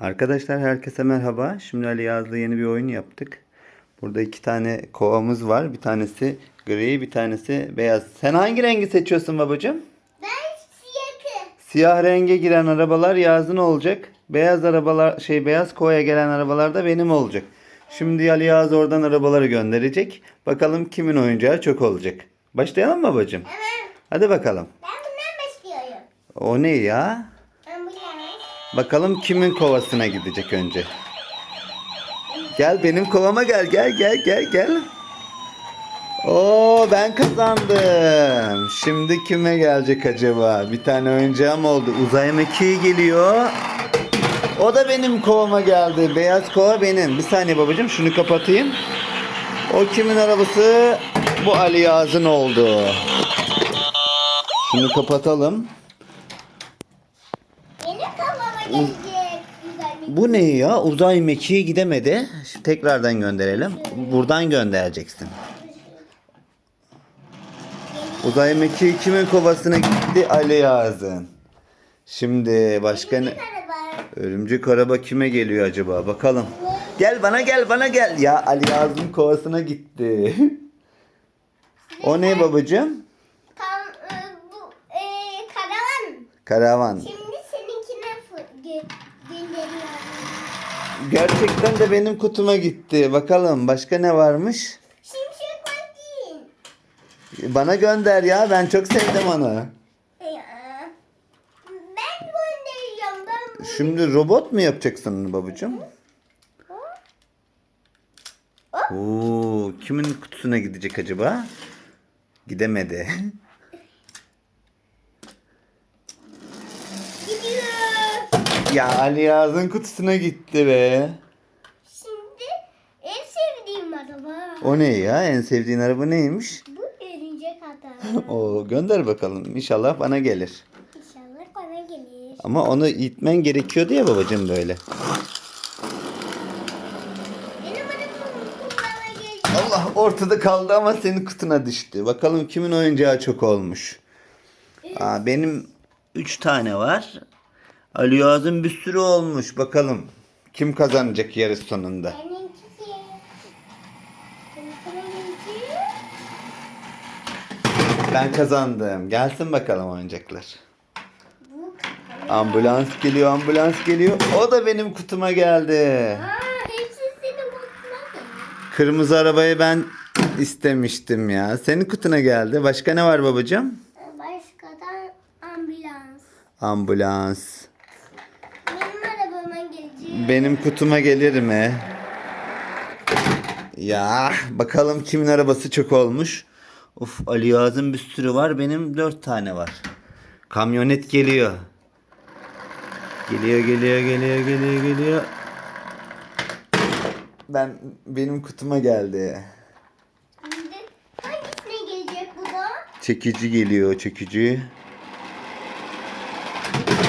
Arkadaşlar herkese merhaba. Şimdi Ali Yaz'la yeni bir oyun yaptık. Burada iki tane kovamız var. Bir tanesi gri, bir tanesi beyaz. Sen hangi rengi seçiyorsun babacığım? Ben siyakı. Siyah renge giren arabalar Yaz'ın olacak. Beyaz arabalar şey beyaz kovaya gelen arabalar da benim olacak. Şimdi Ali Yaz oradan arabaları gönderecek. Bakalım kimin oyuncağı çok olacak. Başlayalım mı babacığım? Evet. Hadi bakalım. Ben bundan başlıyorum. O ne ya? Bakalım kimin kovasına gidecek önce. Gel benim kovama gel gel gel gel gel. Oo ben kazandım. Şimdi kime gelecek acaba? Bir tane oyuncağım oldu. Uzay mekiği geliyor. O da benim kovama geldi. Beyaz kova benim. Bir saniye babacığım şunu kapatayım. O kimin arabası? Bu Ali Yaz'ın oldu. Şunu kapatalım. Benim kafama gelecek. Güzel bir Bu ne ya? Uzay mekiği gidemedi. Şimdi tekrardan gönderelim. Buradan göndereceksin. Uzay mekiği kimin kovasına gitti? Ali Yaz'ın. Şimdi başka ne? Örümcek araba kime geliyor acaba? Bakalım. Gel bana gel bana gel. Ya Ali Yaz'ın kovasına gitti. o ne babacığım? Tam e, bu e, karavan. Karavan. Şimdi Gerçekten de benim kutuma gitti. Bakalım başka ne varmış? Şimşek vakti. Bana gönder ya. Ben çok sevdim onu. Ya. Ben göndereceğim. Ben. Şimdi robot mu yapacaksın babacığım? Oo, kimin kutusuna gidecek acaba? Gidemedi. Gidiyor. Ya Ali Yaz'ın kutusuna gitti be. Şimdi en sevdiğim araba. O ne ya? En sevdiğin araba neymiş? Bu örümcek adam. O gönder bakalım. İnşallah bana gelir. İnşallah bana gelir. Ama onu itmen gerekiyordu ya babacığım böyle. Benim. Allah ortada kaldı ama senin kutuna düştü. Bakalım kimin oyuncağı çok olmuş. Aa, benim 3 tane var. Ali Yaz'ın bir sürü olmuş. Bakalım kim kazanacak yarış sonunda. Ben kazandım. Gelsin bakalım oyuncaklar. Bu. Ambulans geliyor, ambulans geliyor. O da benim kutuma geldi. Kırmızı arabayı ben istemiştim ya. Senin kutuna geldi. Başka ne var babacığım? Başkadan ambulans. Ambulans. Benim kutuma gelir mi? Ya bakalım kimin arabası çok olmuş. Of Ali Yaz'ın bir sürü var. Benim dört tane var. Kamyonet geliyor. Geliyor geliyor geliyor geliyor geliyor. Ben benim kutuma geldi. Şimdi hangisine gelecek bu da? Çekici geliyor çekici.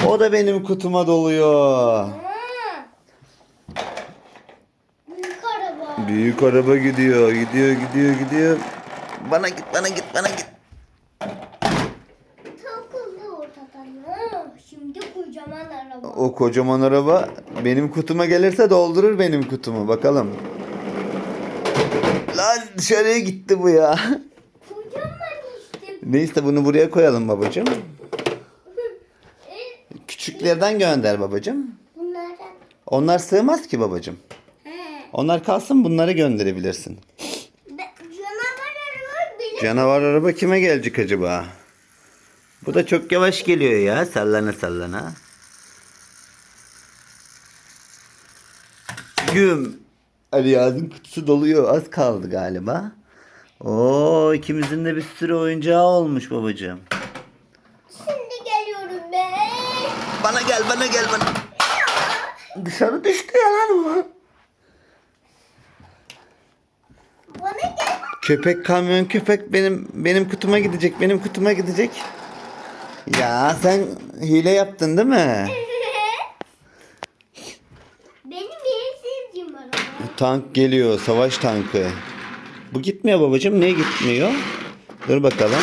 O da benim kutuma doluyor. Aa. Büyük araba. Büyük araba gidiyor, gidiyor, gidiyor, gidiyor. Bana git, bana git, bana git. Takıldı ortadan. Aa, Şimdi kocaman araba. O kocaman araba benim kutuma gelirse doldurur benim kutumu. Bakalım. Lan dışarıya gitti bu ya. Kocaman işte. Neyse bunu buraya koyalım babacığım. E, Küçüklerden gönder babacığım. Bunlardan. Onlar sığmaz ki babacığım. Onlar kalsın bunları gönderebilirsin. Be- Canavar araba. Canavar araba kime gelecek acaba? Bu da çok yavaş geliyor ya. Sallana sallana. Güm. Ali Yaz'ın kutusu doluyor. Az kaldı galiba. Oo ikimizin de bir sürü oyuncağı olmuş babacığım. Şimdi geliyorum be. Bana gel bana gel bana. Dışarı düştü ya lan o. Bana gel. Köpek kamyon köpek benim benim kutuma gidecek. Benim kutuma gidecek. Ya sen hile yaptın değil mi? Benim en sevdiğim araba. Tank geliyor, savaş tankı. Bu gitmiyor babacığım. Niye gitmiyor? Dur bakalım.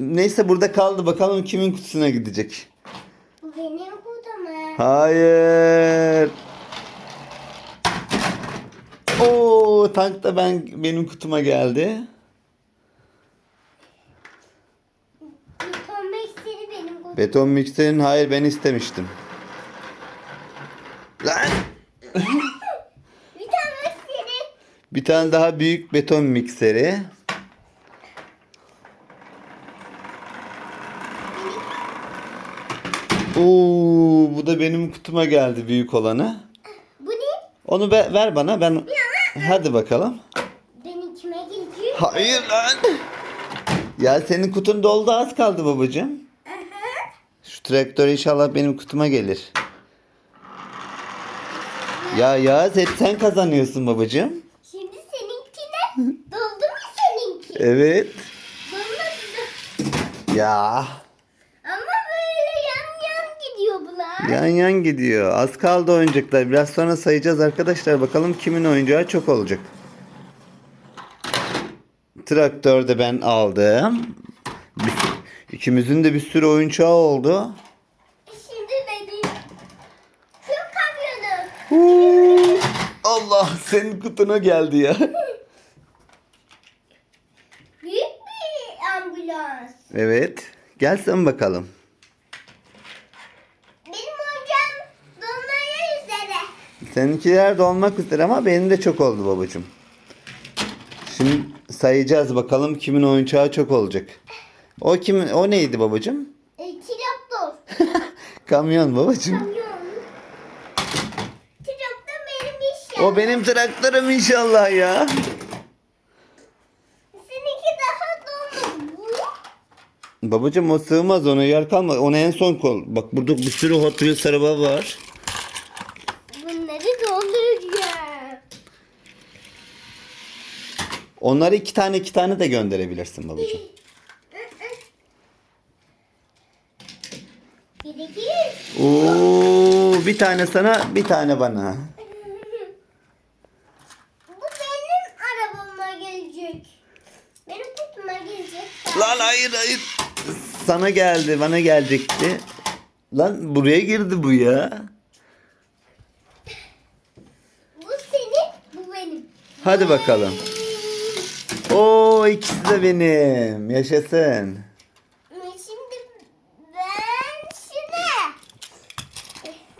Neyse burada kaldı. Bakalım kimin kutusuna gidecek. Bu benim kutum. Hayır. Oo, tank da ben benim kutuma geldi. Beton beşleri benim kutum. Beton mikserin hayır ben istemiştim. Lan! Bir tane beşleri. Bir tane daha büyük beton mikseri. Oo, bu da benim kutuma geldi büyük olanı. Bu ne? Onu ver, ver bana ben. Hadi bakalım. Benim kime gelecek? Hayır lan. Ya senin kutun doldu az kaldı babacığım. Şu traktör inşallah benim kutuma gelir. Ya ya hep sen kazanıyorsun babacığım. Şimdi seninkine doldu mu seninki? Evet. Dolmadı. Ya Ama böyle yan yan gidiyor bunlar. Yan yan gidiyor. Az kaldı oyuncaklar. Biraz sonra sayacağız arkadaşlar. Bakalım kimin oyuncağı çok olacak. Traktör de ben aldım. İkimizin de bir sürü oyuncağı oldu. Şimdi benim şu kamyonum. Allah senin kutuna geldi ya. Büyük bir ambulans. Evet. Gel sen bakalım. Benim hocam dolmaya üzere. Seninkiler de olmak üzere ama benim de çok oldu babacığım. Şimdi sayacağız bakalım kimin oyuncağı çok olacak. O kimin o neydi babacığım? E, traktör. Kamyon babacığım. Kamyon. Traktör benim işim. O benim traktörüm inşallah ya. Seninki daha. Bu. Babacığım o sığmaz ona yer kalmadı. Ona en son kol. Bak burada bir sürü Hot Wheels araba var. Bunları dolduracağım. Onları iki tane iki tane de gönderebilirsin babacığım. Oo, bir tane sana bir tane bana. Bu benim arabama gelecek. Benim kutuma gelecek. Lan hayır hayır. Sana geldi bana gelecekti. Lan buraya girdi bu ya. Bu senin, bu benim. Hadi bakalım. Oo ikisi de benim. Yaşasın. Şimdi ben şunu.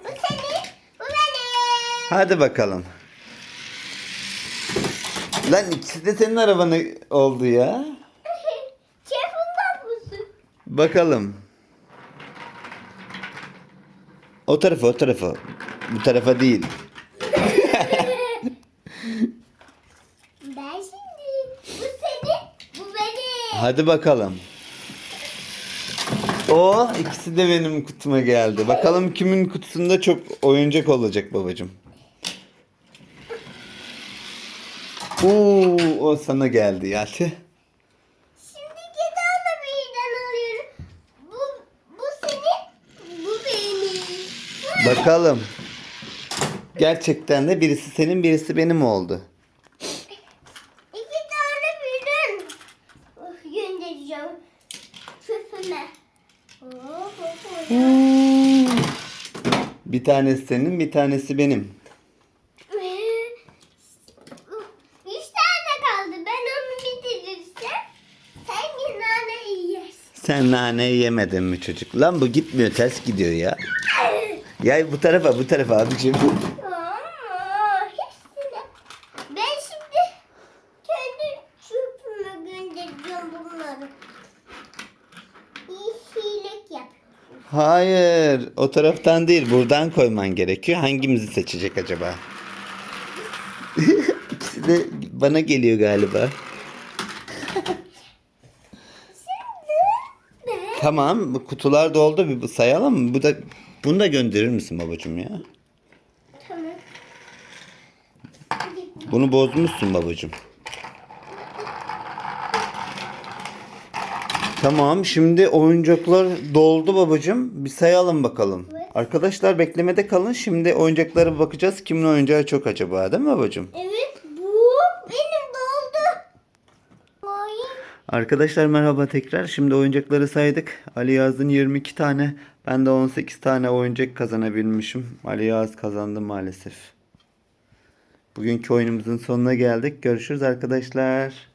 Bu senin, bu benim. Hadi bakalım. Lan ikisi de senin arabanı oldu ya. Şefin babası. Bakalım. O tarafa o tarafa. Bu tarafa değil. Ben şimdi. Bu senin, bu benim. Hadi bakalım. O ikisi de benim kutuma geldi. Bakalım kimin kutusunda çok oyuncak olacak babacığım. Oo, o sana geldi ya. Tüh. Şimdi tane birden alıyorum. Bu, bu senin, bu benim. Bakalım. Gerçekten de birisi senin birisi benim oldu. İki tane birden oh, göndereceğim. Çöpüme. Oh, oh, oh. Bir tanesi senin bir tanesi benim. Üç tane kaldı. Ben onu bitirirsem sen yine yersin. Sen nane yemedin mi çocuk? Lan bu gitmiyor ters gidiyor ya. Ya bu tarafa bu tarafa abicim. Ama hepsine. Ben şimdi kendi çöpüme göndereceğim bunları. İyi hilik yap. Hayır o taraftan değil buradan koyman gerekiyor. Hangimizi seçecek acaba? İkisi de bana geliyor galiba. Tamam bu kutular doldu bir bu sayalım mı? Bu da bunu da gönderir misin babacığım ya? tamam. Bunu bozmuşsun babacığım. Tamam şimdi oyuncaklar doldu babacığım. Bir sayalım bakalım. Evet. Arkadaşlar beklemede kalın. Şimdi oyuncaklara bakacağız. Kimin oyuncağı çok acaba değil mi babacığım? Evet bu benim doldu. Arkadaşlar merhaba tekrar. Şimdi oyuncakları saydık. Ali Yaz'ın 22 tane. Ben de 18 tane oyuncak kazanabilmişim. Ali Yaz kazandı maalesef. Bugünkü oyunumuzun sonuna geldik. Görüşürüz arkadaşlar.